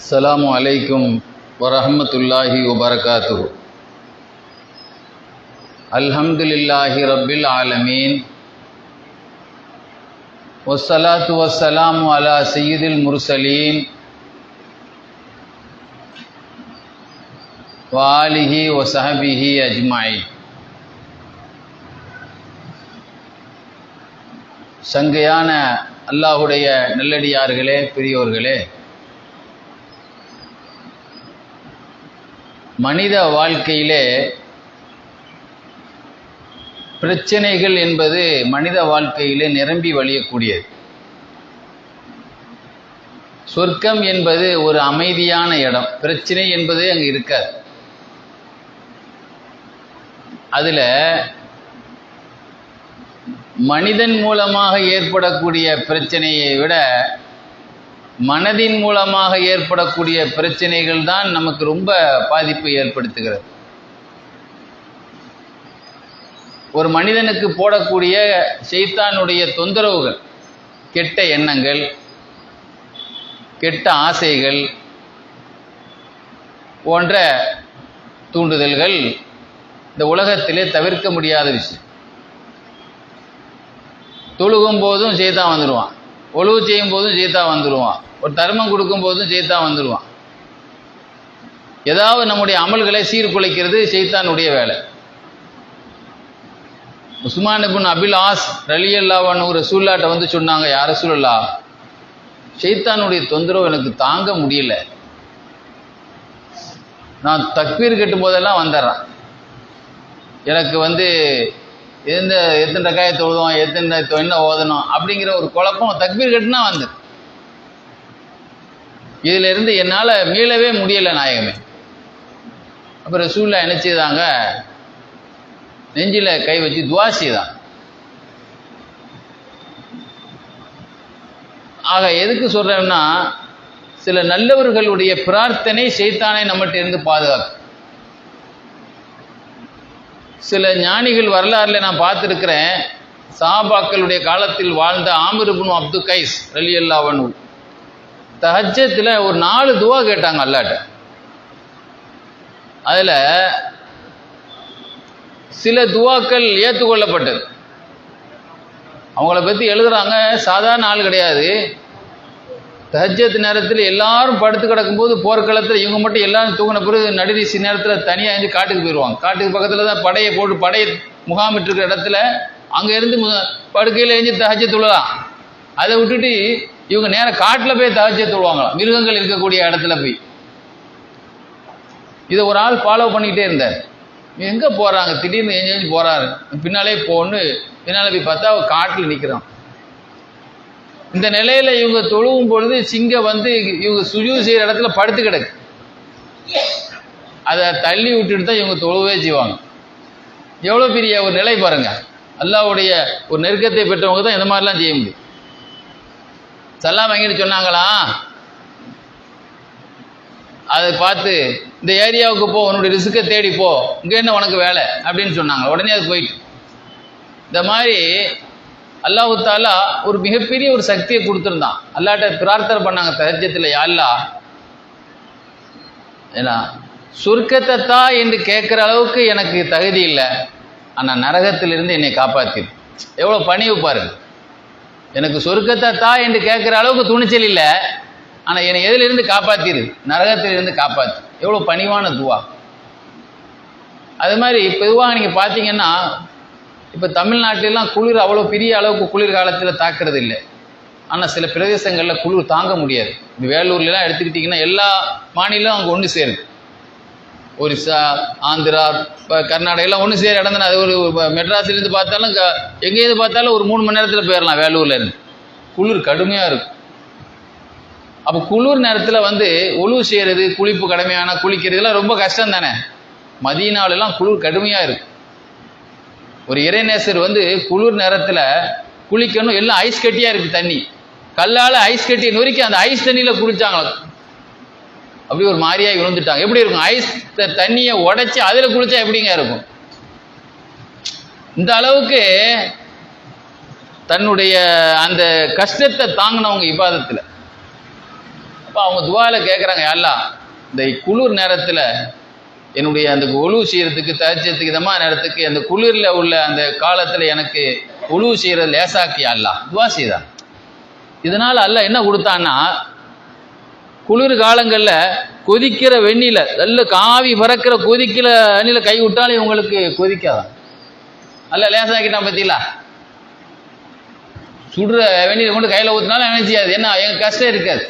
அஸ்லாம் அலைக்கும் வரஹமத்துல்லாஹி வபரகாத்து அல்ஹம்துலில்லாஹி ரபில் ஆலமீன் வசலாத்து வசலாம் அலா சையீதில் முர்சலீன் வாலிஹி வசஹபிஹி அஜ்மாயி சங்கையான அல்லாஹுடைய நல்லடியார்களே பெரியோர்களே மனித வாழ்க்கையிலே பிரச்சனைகள் என்பது மனித வாழ்க்கையிலே நிரம்பி வழியக்கூடியது. சொர்க்கம் என்பது ஒரு அமைதியான இடம். பிரச்சனை என்பது அங்கே இருக்காது. அதில் மனிதன் மூலமாக ஏற்படக்கூடிய பிரச்சனையை விட மனதின் மூலமாக ஏற்படக்கூடிய பிரச்சனைகள் தான் நமக்கு ரொம்ப பாதிப்பை ஏற்படுத்துகிறது. ஒரு மனிதனுக்கு போடக்கூடிய செய்தானுடைய தொந்தரவுகள் கெட்ட எண்ணங்கள் கெட்ட ஆசைகள் போன்ற தூண்டுதல்கள் இந்த உலகத்திலே தவிர்க்க முடியாத விஷயம். தொழுகும் போதும் செய்தான் வந்துடுவான் ஒழுவு செய்யும் போதும் சீதா வந்துடுவான் ஒரு தர்மம் கொடுக்கும் போதும் செய்தா வந்துடுவான் ஏதாவது நம்முடைய அமல்களை சீர்குலைக்கிறது செய்தானுடைய வேலை. உஸ்மான் இபின் அபில் ஆஸ் ரலி ஒரு சூழ்நாட்டை வந்து சொன்னாங்க யார சூழல்லா சைத்தானுடைய தொந்தரவு எனக்கு தாங்க முடியல. நான் தக்பீர் கட்டும் போதெல்லாம் வந்துடுறேன். எனக்கு வந்து எந்த எத்தனை ரக்காய தொழுதும் எத்தனை என்ன ஓதணும் அப்படிங்கிற ஒரு குழப்பம் தக்பீர் கட்டுனா வந்துடும் இதுல இருந்து என்னால் மீளவே முடியலை நாயகமே. அப்புறம் சூழ்நிலை என்ன செய்தாங்க? நெஞ்சில் கை வச்சு துவா செய்தான். ஆக எதுக்கு சொல்கிறேன்னா சில நல்லவர்களுடைய பிரார்த்தனை செய்தானே நம்மகிட்ட இருந்து பாதுகாக்கும். சில ஞானிகள் வரலாறுல நான் பார்த்துருக்கிறேன் சாபாக்களுடைய காலத்தில் வாழ்ந்த ஆமிருபுன் அப்து கைஸ் ரலி அல்லாவனு தஹஜத்தில் ஒரு நாலு துவா கேட்டாங்க அல்லாட்ட. அதில் சில துவாக்கள் ஏற்றுக்கொள்ளப்பட்டது. அவங்கள பற்றி எழுதுகிறாங்க சாதாரண ஆள் கிடையாது. தஹஜத் நேரத்தில் எல்லாரும் படுத்து கிடக்கும்போது போர்க்களத்தில் இவங்க மட்டும் எல்லாரும் தூங்கின பிறகு நடுநீசி நேரத்தில் தனியாக இருந்து காட்டுக்கு போயிடுவாங்க காட்டுக்கு பக்கத்தில் தான் படையை போட்டு படையை முகாமிட்டிருக்கிற இடத்துல அங்கே இருந்து படுக்கையில் எழுந்து தஹஜத் தொழலாம். அதை விட்டுட்டு இவங்க நேரம் காட்டில் போய் தஹஜ தொழுவாங்களாம் மிருகங்கள் இருக்கக்கூடிய இடத்துல போய். இதை ஒரு ஆள் ஃபாலோ பண்ணிக்கிட்டே இருந்தார். எங்கே போகிறாங்க திடீர்னு எங்கேயும் போகிறாரு பின்னாலே போன்னு பின்னால் போய் பார்த்தா காட்டில் நிற்கிறான் இந்த நிலையில் இவங்க தொழுவும் பொழுது சிங்கம் வந்து இவங்க சுஜு செய்கிற இடத்துல படுத்து கிடக்கு. அதை தள்ளி விட்டுட்டு தான் இவங்க தொழுவே செய்வாங்க. எவ்வளோ பெரிய ஒரு நிலை பாருங்க. அல்லாவுடைய ஒரு நெருக்கத்தை பெற்றவங்க தான் இந்த மாதிரிலாம் செய்ய முடியும். சல்லாம் வாங்கிட்டு சொன்னாங்களா? அதை பார்த்து இந்த ஏரியாவுக்கு போ உன்னுடைய ரிஸ்க்கை தேடி போ. இங்கே என்ன உனக்கு வேலை? அப்படின்னு சொன்னாங்க. உடனே அது போயிட்டு. இந்த மாதிரி அல்லாஹு தாலா ஒரு மிகப்பெரிய ஒரு சக்தியை கொடுத்துருந்தான். அல்லாட்ட பிரார்த்தனை பண்ணாங்க தஹஜத்தில் யாழ்லா ஏன்னா சுருக்கத்தை தா என்று கேட்குற அளவுக்கு எனக்கு தகுதி இல்லை. ஆனால் நரகத்திலிருந்து என்னை காப்பாற்றிடு எவ்வளோ பணிவு பாருங்கள் எனக்கு சொருக்கத்தை தா என்று கேட்குற அளவுக்கு துணிச்சல் இல்லை. ஆனால் என்னை எதிலிருந்து காப்பாற்றிடு நரகத்திலிருந்து காப்பாற்று எவ்வளோ பணிவான துவா. அது மாதிரி பொதுவாக நீங்கள் பார்த்தீங்கன்னா இப்போ தமிழ்நாட்டிலலாம் குளிர் அவ்வளோ பெரிய அளவுக்கு குளிர் காலத்தில் தாக்குறது இல்லை. ஆனால் சில பிரதேசங்களில் குளிர் தாங்க முடியாது. இந்த வேலூர்லாம் எடுத்துக்கிட்டிங்கன்னா எல்லா மாநிலம் அங்கே ஒன்று சேருது. ஒரிசா ஆந்திரா இப்போ கர்நாடகெல்லாம் ஒன்று சேர இடம் தானே அது ஒரு மெட்ராஸ்லேருந்து பார்த்தாலும் எங்கேருந்து பார்த்தாலும் ஒரு மூணு மணி நேரத்தில் போயிடலாம் வேலூர்லேருந்து குளிர் கடுமையாக இருக்கும். அப்போ குளிர் நேரத்தில் வந்து ஒழுவு செய்கிறது குளிப்பு கடுமையான குளிக்கிறதுலாம் ரொம்ப கஷ்டம் தானே மதியனாலெல்லாம் குளிர் கடுமையாக இருக்கும். ஒரு இறைநேசர் வந்து குளிர் நேரத்தில் குளிக்கணும் எல்லாம் ஐஸ் கட்டியாக இருக்குது தண்ணி. கல்லால் ஐஸ் கட்டியை நொறுக்கி அந்த ஐஸ் தண்ணியில் குளித்தாங்களாம் அப்படி ஒரு மாதிரியாக விழுந்துட்டாங்க. எப்படி இருக்கும்? ஐஸ் தண்ணியை உடைச்சி அதில் குளிச்சா எப்படிங்க இருக்கும்? இந்த அளவுக்கு தன்னுடைய அந்த கஷ்டத்தை தாங்கினவங்க இபாதத்தில். அப்போ அவங்க துவால கேட்குறாங்க எல்லாம் இந்த குளிர் நேரத்தில் என்னுடைய அந்த ஒழு செய்யறதுக்கு தரிச்சதுக்கு இதமான நேரத்துக்கு அந்த குளிரில் உள்ள அந்த காலத்தில் எனக்கு ஒழு செய்கிறது லேசாக்கி அல்லா துவா செய்தான் இதனால் அல்ல என்ன கொடுத்தான்னா குளிர் காலங்களில் கொதிக்கிற வெண்ணில நல்ல காவி பறக்கிற கொதிக்கிற வெண்ணில கை விட்டாலே உங்களுக்கு கொதிக்காதான் அல்ல லேசாக்கிட்டான் பத்திங்களா? சுடுற வெந்நீரை கொண்டு கையில் ஊற்றினாலும் நினைச்சியாது செய்யாது என்ன எங்க கஷ்டம் இருக்காது.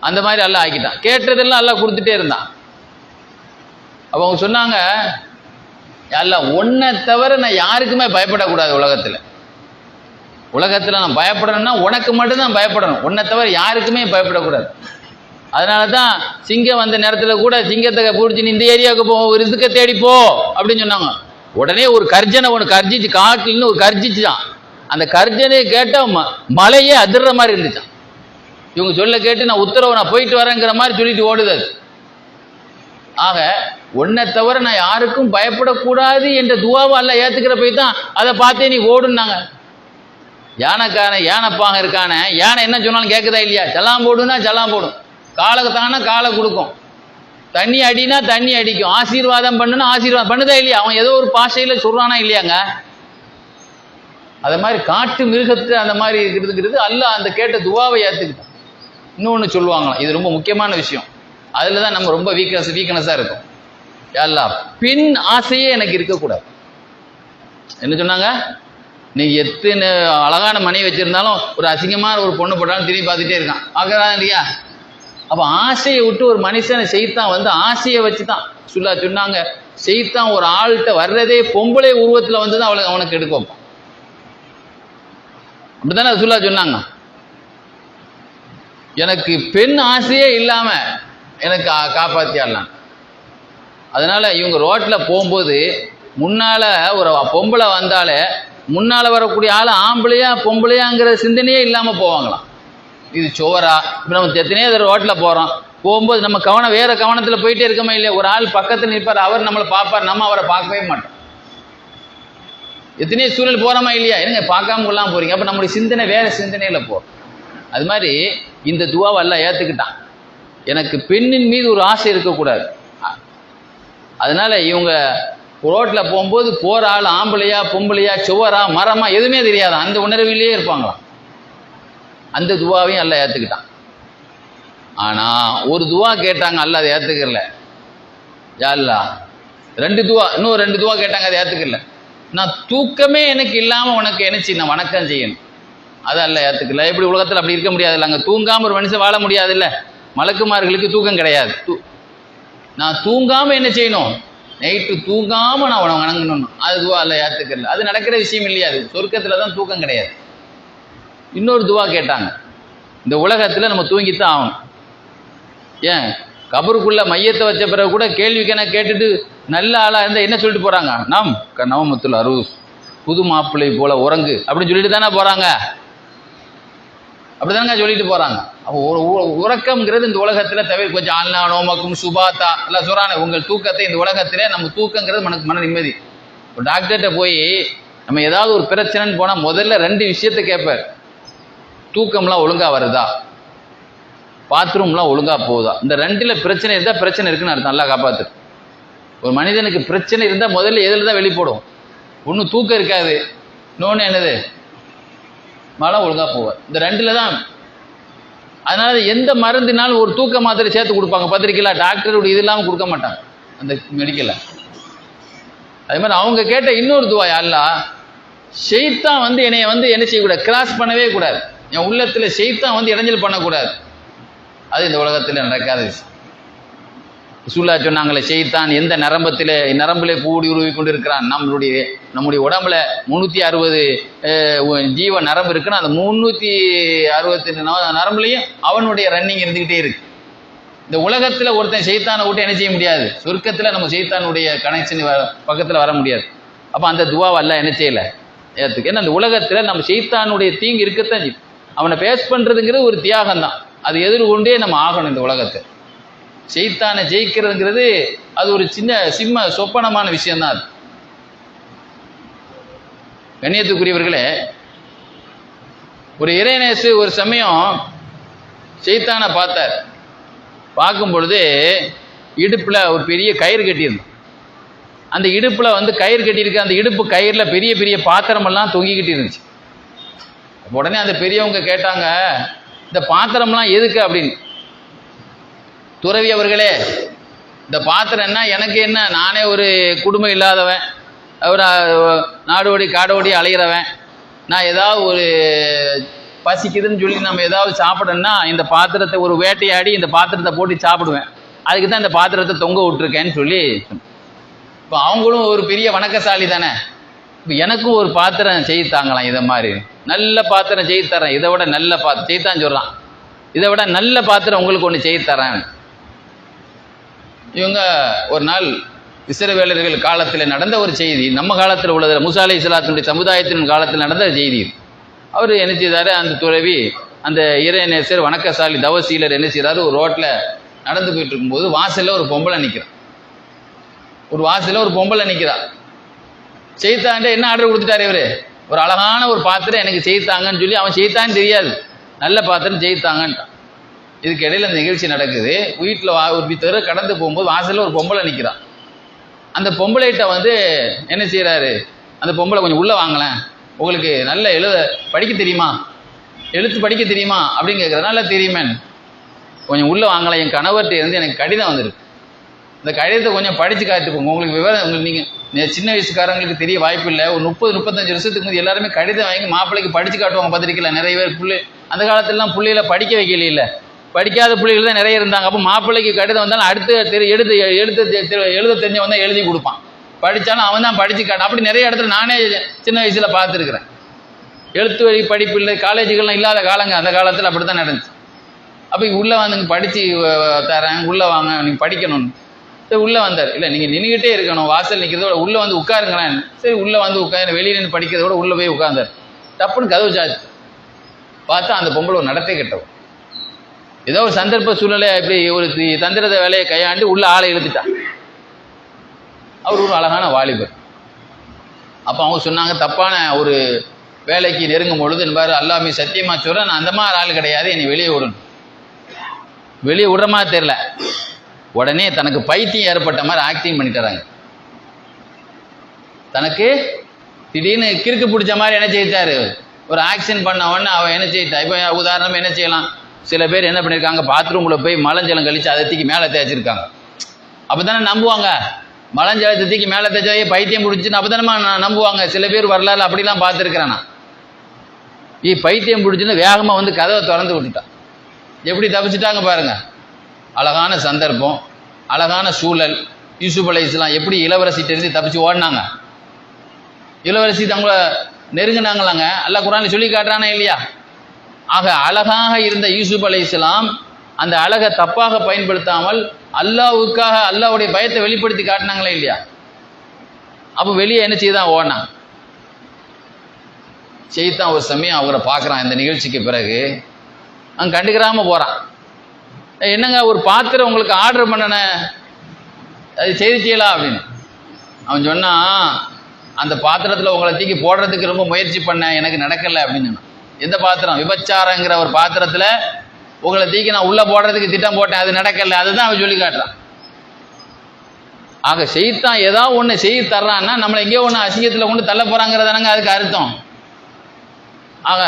அந்த மாதிரி எல்லாம் ஆக்கிட்டான். கேட்டதெல்லாம் எல்லாம் கொடுத்துட்டே இருந்தான். அப்போ அவங்க சொன்னாங்க எல்லாம் ஒன்றை தவிர நான் யாருக்குமே பயப்படக்கூடாது உலகத்தில். உலகத்தில் நான் பயப்படணும்னா உனக்கு மட்டும்தான் பயப்படணும். உன்னை தவிர யாருக்குமே பயப்படக்கூடாது. அதனால தான் சிங்கம் வந்த நேரத்தில் கூட சிங்கத்தை பிடிச்சி நீ இந்த ஏரியாவுக்கு போ ஒரு இதுக்க தேடிப்போ அப்படின்னு சொன்னாங்க. உடனே ஒரு கர்ஜனை ஒன்று கர்ஜிச்சு காட்டில்னு ஒரு கர்ஜிச்சு தான் அந்த கர்ஜனையை கேட்டால் ம மலையே அதிர்ற மாதிரி இருந்துச்சான் இவங்க சொல்ல கேட்டு நான் உத்தரவு நான் போயிட்டு வரேங்கிற மாதிரி சொல்லிட்டு ஓடுது அது. ஆக உன்னை தவிர நான் யாருக்கும் பயப்படக்கூடாது என்ற துவாவை அல்ல ஏற்றுக்கிற போய் தான் அதை பார்த்தே நீ ஓடுன்னாங்க யானைக்காரன் யானைப்பாங்க இருக்கானே யானை என்ன சொன்னாலும் கேட்குதா இல்லையா? செல்லாம் போடுன்னா செல்லாம் போடும். காலுக்கு தானா காலை கொடுக்கும். தண்ணி அடினா தண்ணி அடிக்கும். ஆசீர்வாதம் பண்ணுனா ஆசீர்வாதம். பண்ணுதா இல்லையா? அவன் ஏதோ ஒரு பாஷையில் சொல்றானா இல்லையாங்க? அது மாதிரி காட்டு மிருகத்து அந்த மாதிரி இருக்கிறதுங்கிறது அல்ல அந்த கேட்ட துவாவை ஏற்றுக்கிட்டான் இன்னொன்று சொல்லுவாங்களாம். இது ரொம்ப முக்கியமான விஷயம். அதில் தான் நம்ம ரொம்ப வீக்னஸ் வீக்னஸாக இருக்கும். எல்லாம் பின் ஆசையே எனக்கு இருக்கக்கூடாது. என்ன சொன்னாங்க? நீ எத்தனை அழகான மனைவி வச்சிருந்தாலும் ஒரு அசிங்கமான ஒரு பொண்ணு போட்டாலும் திரும்பி பார்த்துட்டே இருக்கான். பார்க்குறான் இல்லையா? அப்போ ஆசையை விட்டு ஒரு மனுஷனை செய்தான் வந்து ஆசையை வச்சு தான் சுல்லா சொன்னாங்க செய்தான் ஒரு ஆள்கிட்ட வர்றதே பொம்பளை உருவத்தில் வந்து தான் அவளை அவனுக்கு எடுக்க வைப்பான். அப்படித்தானே சுல்லா சொன்னாங்க? எனக்கு பெண் ஆசையே இல்லாமல் எனக்கு காப்பாற்றியாடலாம் அதனால் இவங்க ரோட்டில் போகும்போது முன்னால் ஒரு பொம்பளை வந்தாலே முன்னால வரக்கூடிய ஆள் ஆம்பளையா பொம்பளையாங்கிற சிந்தனையே இல்லாமல் போவாங்களாம் இது சோரா இப்போ நம்ம எத்தனையோ தடவை ரோட்ல போறோம். போகும்போது நம்ம கவனம் வேற கவனத்துல போயிட்டே இருக்கோமா இல்லையா? ஒரு ஆள் பக்கத்தில் நிற்பார் அவர் நம்மளை பார்ப்பார் நம்ம அவரை பார்க்கவே மாட்டோம். எத்தனையோ சூழல் போறோமா இல்லையா? என்னங்க பார்க்காம கொள்ளாமல் போறீங்க. அப்ப நம்முடைய சிந்தனை வேற சிந்தனையில போகும். அது மாதிரி இந்த துவாவை எல்லாம் ஏற்றுக்கிட்டான் எனக்கு பெண்ணின் மீது ஒரு ஆசை இருக்கக்கூடாது. அதனால் அதனால இவங்க ரோட்டில் போகும்போது போற ஆள் ஆம்பளையா பொம்பளையா சுவரா மரமா எதுவுமே தெரியாது. அந்த உணர்விலேயே இருப்பாங்களாம். அந்த துவாவையும் அல்ல ஏற்றுக்கிட்டான் ஆனால் ஒரு துவா கேட்டாங்க அல்ல அதை ஏற்றுக்கல யாருலா ரெண்டு துவா இன்னும் ரெண்டு துவா கேட்டாங்க அதை ஏற்றுக்கல நான் தூக்கமே எனக்கு இல்லாமல் உனக்கு என்ன செய்யணும்? வணக்கம் செய்யணும். அது அல்ல ஏற்றுக்கல எப்படி உலகத்தில் அப்படி இருக்க முடியாதுல்ல? அங்கே தூங்காமல் ஒரு மனுஷன் வாழ முடியாதுல்ல? மலக்குமார்களுக்கு தூக்கம் கிடையாது. தூ- நான் தூங்காமல் என்ன செய்யணும்? நைட்டு தூங்காம நான் உனக்கு வணங்கணும் அது துவா அல்ல ஏற்றுக்கல அது நடக்கிற விஷயம் இல்லையா அது? சொர்க்கத்தில் தான் தூக்கம் கிடையாது. இன்னொரு துவா கேட்டாங்க. இந்த உலகத்தில் நம்ம தூங்கித்தான் ஆகணும். ஏன்? கபருக்குள்ள மையத்தை வச்ச பிறகு கூட கேள்வி கேட்டுட்டு நல்ல ஆளாக இருந்தால் என்ன சொல்லிட்டு போகிறாங்க நாம் க- நவமத்துல அருஸ். புது மாப்பிள்ளை போல உறங்கு. அப்படின்னு சொல்லிட்டு தானே போகிறாங்க அப்படிதானங்க சொல்லிட்டு போறாங்க. அப்போ உறக்கம்ங்கிறது இந்த உலகத்துல தவிர கொஞ்சம் ஆல்னா நோமக்கும் சுபாத்தா எல்லாம் சொல்றாங்க. உங்கள் தூக்கத்தை இந்த உலகத்திலே நம்ம தூக்கங்கிறது மனக்கு மன நிம்மதி. ஒரு டாக்டர்கிட்ட போய் நம்ம ஏதாவது ஒரு பிரச்சனைன்னு போனா முதல்ல ரெண்டு விஷயத்தை கேட்பார். தூக்கம்லாம் ஒழுங்கா வருதா? பாத்ரூம்லாம் ஒழுங்கா போகுதா? இந்த ரெண்டுல பிரச்சனை இருந்தா பிரச்சனை இருக்குன்னு அர்த்தம் நல்லா காப்பாத்து. ஒரு மனிதனுக்கு பிரச்சனை இருந்தா முதல்ல எதில் தான் வெளிப்படும்? ஒன்றும் தூக்கம் இருக்காது. இன்னொன்று என்னது? மலம் ஒழுங்காக போவார் இந்த ரெண்டில் தான் அதனால் எந்த மருந்தினாலும் ஒரு தூக்க மாத்திரை சேர்த்து கொடுப்பாங்க. பத்திரிக்கையில் டாக்டருடைய இது இல்லாமல் கொடுக்க மாட்டாங்க. அந்த மெடிக்கலில் அதே மாதிரி அவங்க கேட்ட இன்னொரு துவா அல்லா ஷெய்தான் வந்து என்னைய வந்து என்ன செய்யக்கூடாது? கிராஸ் பண்ணவே கூடாது. என் உள்ளத்தில் ஷெய்தான் வந்து இடைஞ்சல் பண்ணக்கூடாது. அது இந்த உலகத்தில் நடக்காத விஷயம். சுல்லா சொன்னாங்களே செய்தான் எந்த நரம்பத்தில் நரம்பிலே கூடி உருவி கொண்டு இருக்கிறான் நம்மளுடைய நம்முடைய உடம்புல முந்நூற்றி அறுபது ஜீவ நரம்பு இருக்குன்னா அந்த முந்நூற்றி அறுபத்தி நரம்புலையும் அவனுடைய ரன்னிங் இருந்துக்கிட்டே இருக்கு. இந்த உலகத்தில் ஒருத்தன் செய்தானை விட்டு என்ன செய்ய முடியாது? சொர்க்கத்தில் நம்ம செய்தானுடைய கனெக்ஷன் பக்கத்தில் வர முடியாது. அப்போ அந்த துவாவெல்லாம் என்ன செய்யலை? ஏற்றுக்கு ஏன்னா அந்த உலகத்தில் நம்ம செய்தானுடைய தீங்கு இருக்கத்தான் செய்யும். அவனை பேஸ் பண்ணுறதுங்கிறது ஒரு தியாகம் தான் அது எதிர்கொண்டே நம்ம ஆகணும் இந்த உலகத்தை. செய்தானை ஜெயிக்கிறதுங்கிறது அது ஒரு சின்ன சிம்ம சொப்பனமான விஷயம்தான் அது. கண்ணியத்துக்குரியவர்களே ஒரு இறைநேசு ஒரு சமயம் செய்தானை பார்த்தார். பார்க்கும் பொழுது இடுப்பில் ஒரு பெரிய கயிறு கட்டியிருந்தோம். அந்த இடுப்பில் வந்து கயிறு கட்டியிருக்க அந்த இடுப்பு கயிறில் பெரிய பெரிய பாத்திரமெல்லாம் தொங்கிக்கிட்டு இருந்துச்சு. உடனே அந்த பெரியவங்க கேட்டாங்க இந்த பாத்திரம்லாம் எதுக்கு? அப்படின்னு. துறவி அவர்களே இந்த பாத்திரம் என்ன? எனக்கு என்ன? நானே ஒரு குடும்பம் இல்லாதவன். ஒரு நாடோடி காடோடி அலைகிறவன் நான் ஏதாவது ஒரு பசிக்குதுன்னு சொல்லி நம்ம ஏதாவது சாப்பிடணும்னா இந்த பாத்திரத்தை ஒரு வேட்டையாடி இந்த பாத்திரத்தை போட்டு சாப்பிடுவேன். அதுக்கு தான் இந்த பாத்திரத்தை தொங்க விட்டுருக்கேன்னு சொல்லி இப்போ அவங்களும் ஒரு பெரிய வணக்கசாலி தானே. இப்போ எனக்கும் ஒரு பாத்திரம் செய்து தாங்கலாம் இதை மாதிரி. நல்ல பாத்திரம் செய்து தரேன். இதை விட நல்ல பாத்திரம். செய்தான் சொல்கிறான் இதை விட நல்ல பாத்திரம் உங்களுக்கு ஒன்று செய்து தரேன். இவங்க ஒரு நாள் இஸ்ரவேலர்கள் காலத்தில் நடந்த ஒரு செய்தி. நம்ம காலத்தில் உள்ளதில் முசா அலை இஸ்லாத்தினுடைய சமுதாயத்தின் காலத்தில் நடந்த செய்தி அவர் என்ன செய்தார்? அந்த துறவி அந்த இறைநேசர் வணக்கசாலி தவசீலர் என்ன செய்கிறார் ஒரு ரோட்டில் நடந்து போயிட்டு இருக்கும்போது வாசலில் ஒரு பொம்பளை நிற்கிறான் ஒரு வாசலில் ஒரு பொம்பளை நிற்கிறான் செய்தான்ட்டு என்ன ஆர்டர் கொடுத்துட்டார் இவர்? ஒரு அழகான ஒரு பாத்திரம் எனக்கு செய்தாங்கன்னு சொல்லி அவன் செய்தான்னு தெரியாது. நல்ல பாத்திரம் செய்தாங்கன்ட்டான். இதுக்கு இடையில இந்த நிகழ்ச்சி நடக்குது. வீட்டில் வா ஒரு தெரு கடந்து போகும்போது வாசலில் ஒரு பொம்பளை நிற்கிறான் அந்த பொம்பளைகிட்ட வந்து என்ன செய்கிறாரு அந்த பொம்பளை கொஞ்சம் உள்ளே வாங்கலேன் உங்களுக்கு நல்ல எழுத படிக்க தெரியுமா? எழுத்து படிக்க தெரியுமா? அப்படின்னு கேட்குறதுனால நல்லா தெரியுமேன் கொஞ்சம் உள்ளே வாங்கலாம் என் கணவர்கிட்ட இருந்து எனக்கு கடிதம் வந்திருக்கு. இந்த கடிதத்தை கொஞ்சம் படித்து காட்டு உங்களுக்கு விவரம் உங்களுக்கு நீங்கள் சின்ன வயசுக்காரங்களுக்கு தெரிய வாய்ப்பு இல்லை. ஒரு முப்பது முப்பத்தஞ்சு வருஷத்துக்கு முந்தைய எல்லாருமே கடிதம் வாங்கி மாப்பிள்ளைக்கு படித்து காட்டுவாங்க பார்த்துருக்கல நிறைய பேர் பிள்ளை அந்த காலத்துலலாம் பிள்ளைகளை படிக்க வைக்கல படிக்காத பிள்ளைகள் தான் நிறைய இருந்தாங்க. அப்போ மாப்பிள்ளைக்கு கடிதம் வந்தாலும் அடுத்து தெரி எழுத்து எழுத்து தெ- எழுத தெரிஞ்சவன் தான் எழுதி கொடுப்பான். படித்தாலும் அவன் தான் படித்து காட்டான் அப்படி நிறைய இடத்துல நானே சின்ன வயசில் பார்த்துருக்குறேன். எழுத்து வழி படிப்பு இல்லை காலேஜுகள்லாம் இல்லாத காலங்க. அந்த காலத்தில் அப்படி தான் நடந்துச்சு. அப்போ உள்ளே வந்து படித்து தரேன். உள்ளே வாங்க நீங்கள் படிக்கணும்னு சரி உள்ளே வந்தார். இல்லை நீங்கள் நின்றுக்கிட்டே இருக்கணும். வாசல் நிற்கிறதோட உள்ளே வந்து உட்காருங்களேன். சரி உள்ளே வந்து உட்காந்து வெளியில் நின்று படிக்கிறத விட உள்ளே போய் உட்காந்தார் டப்புன்னு கதவு சாச்சு பார்த்தா அந்த பொம்பளை ஒரு நடத்தை கெட்டவன் ஏதோ ஒரு சந்தர்ப்ப சூழ்நிலை இப்படி ஒரு தி- தந்திரத வேலையை கையாண்டு உள்ள ஆளை இழுத்துட்டான். அவர் ஒரு அழகான வாலிபர். அப்போ அவங்க சொன்னாங்க தப்பான ஒரு வேலைக்கு நெருங்கும் பொழுது என்பார் அல்லாமே சத்தியமா சொல்கிறேன் நான் அந்த மாதிரி ஆள் கிடையாது என்னை வெளியே விடணும் வெளியே விடுற மாதிரி தெரில உடனே தனக்கு பைத்தியம் ஏற்பட்ட மாதிரி ஆக்டிங் பண்ணிட்டுறாங்க தனக்கு திடீர்னு கிறுக்கு பிடிச்ச மாதிரி என்ன செய்தாரு? ஒரு ஆக்ஷன் பண்ண உடனே அவன் என்ன செய்தா? இப்போ உதாரணம் என்ன செய்யலாம்? சில பேர் என்ன பண்ணியிருக்காங்க பாத்ரூமில் போய் மலஞ்சலம் கழிச்சு அதை தூக்கி மேலே தேய்ச்சிருக்காங்க. அப்போ தானே நம்புவாங்க? மலஞ்சலத்தை தூக்கி மேலே தேய்ச்சாயே பைத்தியம் பிடிச்சின்னு அப்போ தானே நம்புவாங்க? சில பேர் வரலாறு அப்படிலாம் பார்த்துருக்குறேன் நான். ஈ பைத்தியம் பிடிச்சின்னு வேகமாக வந்து கதவை திறந்து விட்டுட்டான். எப்படி தப்பிச்சிட்டாங்க பாருங்க. அழகான சந்தர்ப்பம் அழகான சூழல் யூசுப் அலை இஸ்லாம் எப்படி இளவரசி தெரிஞ்சு தப்பிச்சு ஓடினாங்க. இளவரசி தங்களை நெருங்கினாங்களாங்க? அல்ல குரான் சொல்லி காட்டுறானே இல்லையா? ஆக அழகாக இருந்த யூசுப் அலை இஸ்லாம் அந்த அழகை தப்பாக பயன்படுத்தாமல் அல்லாஹ்வுக்காக அல்லாவுடைய பயத்தை வெளிப்படுத்தி காட்டினாங்களே இல்லையா? அப்போ வெளியே என்ன செய்தான்? ஓனா செய்தான் ஒரு சமயம் அவரை பார்க்குறான். இந்த நிகழ்ச்சிக்கு பிறகு அவன் கண்டுக்கிறாம போகிறான் என்னங்க ஒரு பாத்திரம் உங்களுக்கு ஆர்டர் பண்ணன அது செய்து செய்யலாம் அப்படின்னு. அவன் சொன்னான் அந்த பாத்திரத்தில் உங்களை தூக்கி போடுறதுக்கு ரொம்ப முயற்சி பண்ணேன் எனக்கு நடக்கலை அப்படின்னு. சொன்னான் எந்த பாத்திரம்? விபச்சாரங்கிற ஒரு பாத்திரத்தில் உங்களை தீக்கி நான் உள்ளே போடுறதுக்கு திட்டம் போட்டேன் அது நடக்கலை அதுதான் அவன் சொல்லி காட்டுறான். ஆக செய்தான் ஏதாவது ஒன்று செய்து தர்றான்னா நம்மளை எங்கேயோ ஒன்று அசிங்கத்தில் கொண்டு தள்ள போகிறாங்கிறதானங்க அதுக்கு அர்த்தம். ஆக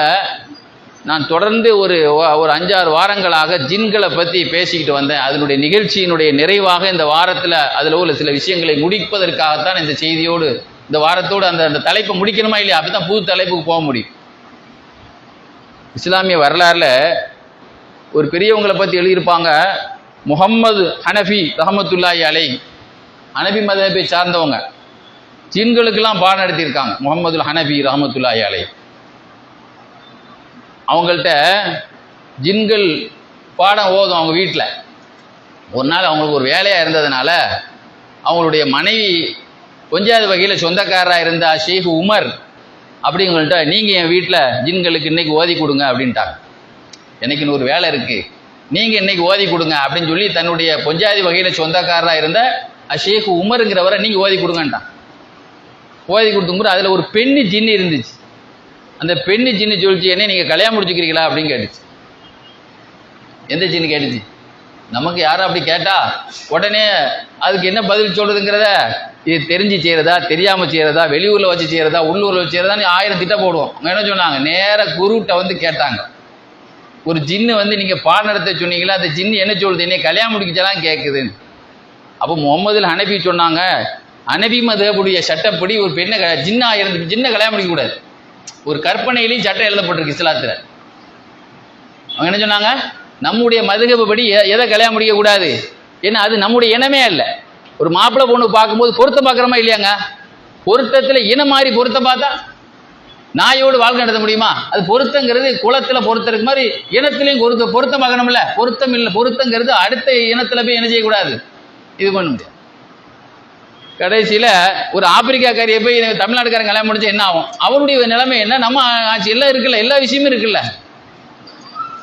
நான் தொடர்ந்து ஒரு ஒரு அஞ்சாறு வாரங்களாக ஜின்களை பற்றி பேசிக்கிட்டு வந்தேன். அதனுடைய நிகழ்ச்சியினுடைய நிறைவாக இந்த வாரத்தில் அதில் உள்ள சில விஷயங்களை முடிப்பதற்காகத்தான் இந்த செய்தியோடு இந்த வாரத்தோடு அந்த அந்த தலைப்பை முடிக்கணுமா இல்லையா? அப்படி தான் புது தலைப்புக்கு போக முடியும். இஸ்லாமிய வரலாறில் ஒரு பெரியவங்களை பற்றி எழுதியிருப்பாங்க. முகம்மது ஹனஃபி ரஹமத்துல்லாஹி அலை ஹனபி மதபை சார்ந்தவங்க. ஜின்களுக்கெல்லாம் பாடம் நடத்தியிருக்காங்க. முகமது ஹனபி ரஹமத்துல்லாஹி அலை அவங்கள்ட்ட ஜின்கள் பாடம் ஓதும் அவங்க வீட்டில் ஒரு நாள் அவங்களுக்கு ஒரு வேலையாக இருந்ததுனால அவங்களுடைய மனைவி கொஞ்சாவது வகையில் சொந்தக்காரராக இருந்த ஷேக் உமர் அப்படிங்கள்ட்ட நீங்கள் என் வீட்டில் ஜின்களுக்கு இன்றைக்கி ஓதி கொடுங்க அப்படின்ட்டாங்க. எனக்கு ஒரு வேலை இருக்குது நீங்கள் இன்னைக்கு ஓதி கொடுங்க அப்படின்னு சொல்லி தன்னுடைய பொஞ்சாதி வகையில் சொந்தக்காரராக இருந்த ஷேக் உமருங்கிறவரை நீங்கள் ஓதி கொடுங்கன்ட்டான். ஓதி கொடுத்தும்போது அதில் ஒரு பெண்ணு ஜின்னு இருந்துச்சு. அந்த பெண்ணு ஜின்னு சொல்லிச்சு என்ன நீங்கள் கல்யாணம் முடிச்சுக்கிறீங்களா? அப்படின்னு கேட்டுச்சு. எந்த ஜின்னு கேட்டுச்சு? நமக்கு யாரும் அப்படி கேட்டா உடனே அதுக்கு என்ன பதில் சொல்றதுங்கிறத இது தெரிஞ்சு செய்கிறதா தெரியாமல் செய்கிறதா வெளியூரில் வச்சு செய்கிறதா உள்ளூரில் வச்சு செய்யறதான்னு ஆயிரம் திட்ட போடுவோம். அவங்க என்ன சொன்னாங்க? நேராக குருட்டை வந்து கேட்டாங்க. ஒரு ஜின்னு வந்து நீங்கள் பாடத்தை சொன்னீங்களா? அந்த ஜின்னு என்ன சொல்லுது? என்னை கல்யாணம் முடிக்கச்சலாம் கேட்குதுன்னு அப்போ முகமதுல அனபி சொன்னாங்க அனபி மதபுடைய சட்டப்படி ஒரு பெண்ணை க- ஜின்னா இருந்து ஜின்ன கல்யாணம் முடிக்கக்கூடாது. ஒரு கற்பனையிலையும் சட்டம் எழுதப்பட்டிருக்கு இஸ்லாத்தில். அவங்க என்ன சொன்னாங்க? நம்முடைய மதுகபடி எதை கல்யாணம் முடிக்கக்கூடாது? ஏன்னா அது நம்முடைய இனமே இல்லை ஒரு மாப்பிள்ளை பொண்ணு பார்க்கும்போது பொருத்தம் பார்க்குறோமா இல்லையாங்க? பொருத்தத்தில் இனம் மாதிரி பொருத்தம் பார்த்தா நாயோடு வாழ்க்கை நடத்த முடியுமா? அது பொருத்தங்கிறது குளத்தில் பொருத்தம் இருக்கு மாதிரி இனத்திலையும் பொருத்த பொருத்தம் பார்க்கணும்ல. பொருத்தம் இல்லை பொருத்தங்கிறது அடுத்த இனத்துல போய் என்ன செய்யக்கூடாது? இது பண்ண முடியாது. கடைசியில் ஒரு ஆப்பிரிக்காக்காரியை போய் தமிழ்நாட்டுக்காரன் கல்யாணம் முடிச்சு என்ன ஆகும்? அவருடைய நிலைமை என்ன? நம்ம ஆட்சி எல்லாம் இருக்குல்ல எல்லா விஷயமும் இருக்குல்ல.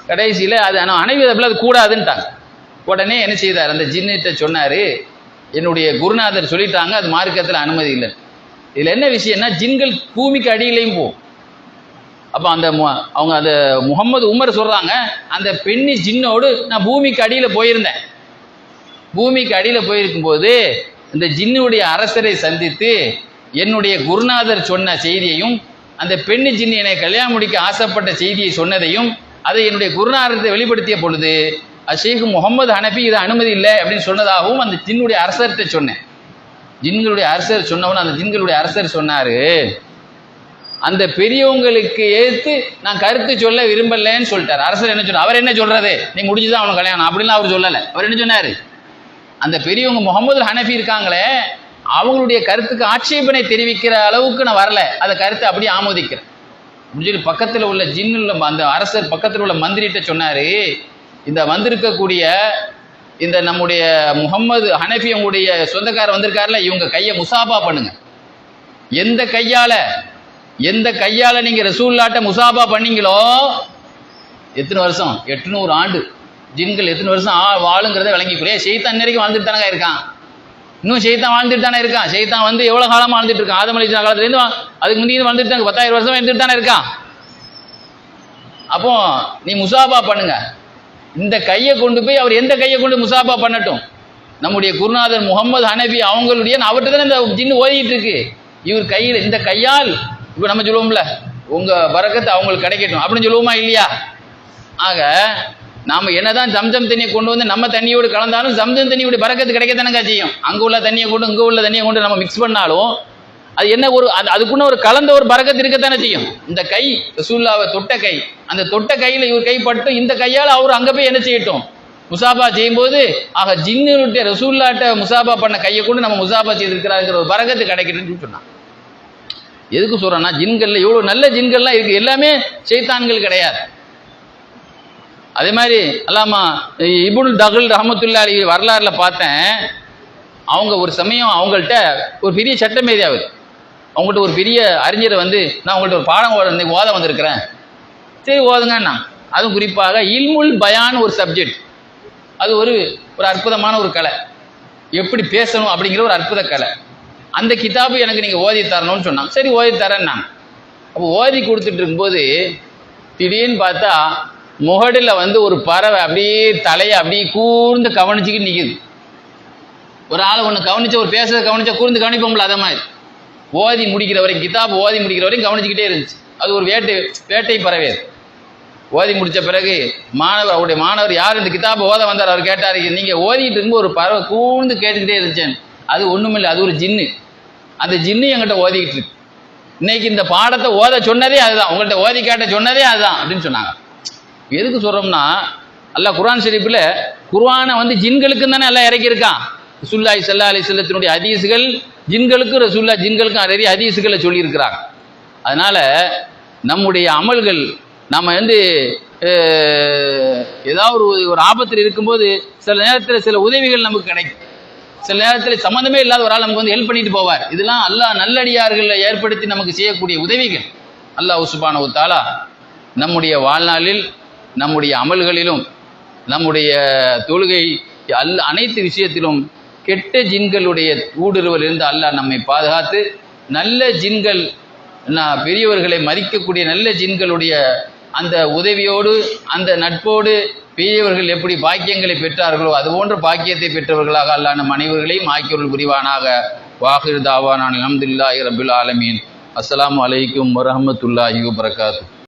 கடைசியில் அது ஆனால் அனைவரப்பில் அது கூடாதுன்ட்டாங்க. உடனே என்ன செய்தார்? அந்த ஜின்னிட்ட சொன்னார் என்னுடைய குருநாதர் சொல்லிட்டாங்க அது மார்க்கத்தில் அனுமதி இல்லை. இதில் என்ன விஷயம்னா ஜின்கள் பூமிக்கு அடியிலையும் போகும் அப்போ அந்த அவங்க அந்த முகமது உமர் சொல்கிறாங்க அந்த பெண்ணி ஜின்னோடு நான் பூமிக்கு அடியில் போயிருந்தேன். பூமிக்கு அடியில் போயிருக்கும்போது இந்த ஜின்னுடைய அரசரை சந்தித்து என்னுடைய குருநாதர் சொன்ன செய்தியையும் அந்த பெண்ணு ஜின்னு என்னை கல்யாணம் முடிக்க ஆசைப்பட்ட செய்தியை சொன்னதையும் அதை என்னுடைய குருநாதரத்தை வெளிப்படுத்திய பொழுது ஷேக் முகமது ஹனபி இது அனுமதி இல்லை அப்படின்னு சொன்னதாகவும் அந்த ஜின்னுடைய அரசர்கிட்ட சொன்னேன். ஜின்களுடைய அரசர் சொன்னவன அந்த ஜின்களுடைய அரசர் சொன்னாரு. அந்த பெரியவங்களுக்கு ஏற்று நான் கருத்து சொல்ல விரும்பலன்னு சொல்லிட்டார். அரசர் என்ன சொன்னார்? அவர் என்ன சொல்றது? நீங்கள் முடிஞ்சுதான் அவனுக்கு கல்யாணம். அப்படின்லாம் அவர் சொல்லலை. அவர் என்ன சொன்னார்? அந்த பெரியவங்க முகமது ஹனஃபி இருக்காங்களே அவங்களுடைய கருத்துக்கு ஆட்சேபனை தெரிவிக்கிற அளவுக்கு நான் வரல. அந்த கருத்தை அப்படியே ஆமோதிக்கிறேன். முடிஞ்சு பக்கத்தில் உள்ள ஜின்னுள்ள அந்த அரசர் பக்கத்தில் உள்ள மந்திரிட்ட சொன்னாரு இந்த வந்திருக்கக்கூடிய இந்த நம்முடைய முகம்மது ஹனஃபி அவங்களுடைய சொந்தக்காரர் வந்திருக்காருல இவங்க கையை முசாபா பண்ணுங்க. எந்த கையால எந்த கையால நீங்க ரசூல்லாட்ட முசாபா பண்ணீங்களோ எத்தனை வருஷம்? எட்நூறு ஆண்டு. ஜின்கள் எத்தனை வருஷம் ஆ வாழுங்கிறத விளங்கிக்கூடிய செய்தான் வரைக்கும் வாழ்ந்துட்டு தானே இருக்கான். இன்னும் செய்தான் வாழ்ந்துட்டு தானே இருக்கான். செய்தான் வந்து எவ்வளோ காலமாக வாழ்ந்துட்டு இருக்கான்? ஆதமலை அலிஸ்லாம் காலத்துலேருந்து அதுக்கு முந்தைய வாழ்ந்துட்டு தான் பத்தாயிரம் வருஷம் இருந்துட்டு தானே இருக்கான். அப்போ நீ முசாபா பண்ணுங்க. இந்த கையை கொண்டு போய் அவர் எந்த கையை கொண்டு முசாபா பண்ணட்டும்? நம்முடைய குருநாதர் முகமது ஹனபி அவங்களுடைய அவர்கிட்ட தானே இந்த ஜின்னு ஓதிட்டு இருக்கு. இவர் கையில் இந்த கையால் இப்போ நம்ம சொல்லுவோம்ல உங்க பறக்கத்து அவங்களுக்கு கிடைக்கட்டும். அப்படின்னு சொல்லுவோமா இல்லையா? ஆக நாம என்னதான் ஜம்ஜம் தண்ணியை கொண்டு வந்து நம்ம தண்ணியோடு கலந்தாலும் ஜம்ஜம் தண்ணியோட பறக்கத்து கிடைக்கத்தானங்க செய்யும்? அங்கே உள்ள தண்ணியை கொண்டு இங்கே உள்ள தண்ணியை கொண்டு நம்ம மிக்ஸ் பண்ணாலும் அது என்ன ஒரு அது அதுக்குன்னு ஒரு கலந்த ஒரு பறக்கத்து இருக்கத்தானே செய்யும். இந்த கை ரசூல்லாவை தொட்ட கை. அந்த தொட்ட கையில் இவர் கைப்பட்டு இந்த கையால் அவர் அங்கே போய் என்ன செய்யட்டும்? முசாபா செய்யும்போது ஆக ஜின்னுடைய ரசூல்லாட்ட முசாபா பண்ண கையை கொண்டு நம்ம முசாபா செய்திருக்கிறாருங்கிற ஒரு பறக்கத்து கிடைக்கிறேன்னு சொன்னான். எதுக்கு சொல்கிறேன்னா ஜின்களில் எவ்வளோ நல்ல ஜின்கள்லாம் இருக்குது எல்லாமே செய்தான்கள் கிடையாது. அதே மாதிரி அல்லாமா இபுல் தகுல் ரஹமத்துல்லா அலி வரலாறுல பார்த்தேன். அவங்க ஒரு சமயம் அவங்கள்ட்ட ஒரு பெரிய சட்டமேதி ஆகுது. அவங்கள்ட்ட ஒரு பெரிய அறிஞரை வந்து நான் உங்கள்கிட்ட ஒரு பாடம் ஓட இன்னைக்கு ஓத வந்திருக்கிறேன். சரி ஓதுங்கண்ணா அதுவும் குறிப்பாக இல்முல் பயான் ஒரு சப்ஜெக்ட் அது ஒரு ஒரு அற்புதமான ஒரு கலை. எப்படி பேசணும் அப்படிங்கிற ஒரு அற்புத கலை. அந்த கிதாபு எனக்கு நீங்கள் ஓதி தரணும்னு சொன்னாங்க. சரி ஓதி தரேன் நான். அப்போ ஓதி கொடுத்துட்டு இருக்கும்போது திடீர்னு பார்த்தா முகடில் வந்து ஒரு பறவை அப்படியே தலையை அப்படியே கூர்ந்து கவனிச்சுக்கிட்டு நிற்குது ஒரு ஆள் ஒன்று கவனிச்சு ஒரு பேசுறத கவனிச்சா கூர்ந்து கவனிப்போம்ல அதை மாதிரி. ஓதி முடிக்கிற வரைக்கும் கிதாப் ஓதி முடிக்கிற வரைக்கும் கவனிச்சுக்கிட்டே இருந்துச்சு. அது ஒரு வேட்டை வேட்டை பறவை ஓதி முடித்த பிறகு மாணவர் அவருடைய மாணவர் யார் இந்த கிதாப் ஓத வந்தார்? அவர் கேட்டார் நீங்கள் ஓதிட்டு இருக்கும்போது ஒரு பறவை கூர்ந்து கேட்டுக்கிட்டே இருந்துச்சேன். அது ஒன்றுமில்லை அது ஒரு ஜின்னு. அந்த ஜின்னு என்கிட்ட ஓதிக்கிட்டு இருக்கு. இன்னைக்கு இந்த பாடத்தை ஓத சொன்னதே அதுதான். உங்கள்கிட்ட ஓதி கேட்ட சொன்னதே அதுதான் அப்படின்னு சொன்னாங்க. எதுக்கு சொல்கிறோம்னா அல்லாஹ் குரான் ஷெரீஃபில் குர்ஆனை வந்து ஜின்களுக்கு தானே எல்லாம் இறக்கியிருக்கான். சுல்லாய் சல்லா அலி செல்லத்தினுடைய ஹதீஸுகள் ஜின்களுக்கும் ரசூல்லா ஜின்களுக்கும் நிறைய ஹதீஸுகளை சொல்லியிருக்கிறாங்க. அதனால் நம்முடைய அமல்கள் நம்ம வந்து ஏதாவது ஒரு ஒரு ஆபத்தில் இருக்கும்போது சில நேரத்தில் சில உதவிகள் நமக்கு கிடைக்கும். சில நேரத்தில் சம்மந்தமே இல்லாத ஒரு ஆள் நமக்கு வந்து ஹெல்ப் பண்ணிட்டு போவார். இதெல்லாம் அல்லாஹ் நல்லடியார்களில் ஏற்படுத்தி நமக்கு செய்யக்கூடிய உதவிகள். அல்லாஹ் உசுபான உத்தாலா நம்முடைய வாழ்நாளில் நம்முடைய அமல்களிலும் நம்முடைய தொழுகை அல் அனைத்து விஷயத்திலும் கெட்ட ஜின்களுடைய ஊடுருவலிருந்து அல்லாஹ் நம்மை பாதுகாத்து நல்ல ஜின்கள் நான் பெரியவர்களை மதிக்கக்கூடிய நல்ல ஜின்களுடைய அந்த உதவியோடு அந்த நட்போடு பெரியவர்கள் எப்படி பாக்கியங்களை பெற்றார்களோ அது போன்ற பாக்கியத்தை பெற்றவர்களாக அல்லாஹ் நம் அனைவர்களையும் ஆக்கியவர்கள் புரிவானாக. வாஹிர் தாவானான் அலமதுல்லாஹி ரபுல் ஆலமீன். அஸ்லாம் அலைக்கும் வரமத்துல்லாஹி வபரகாத்து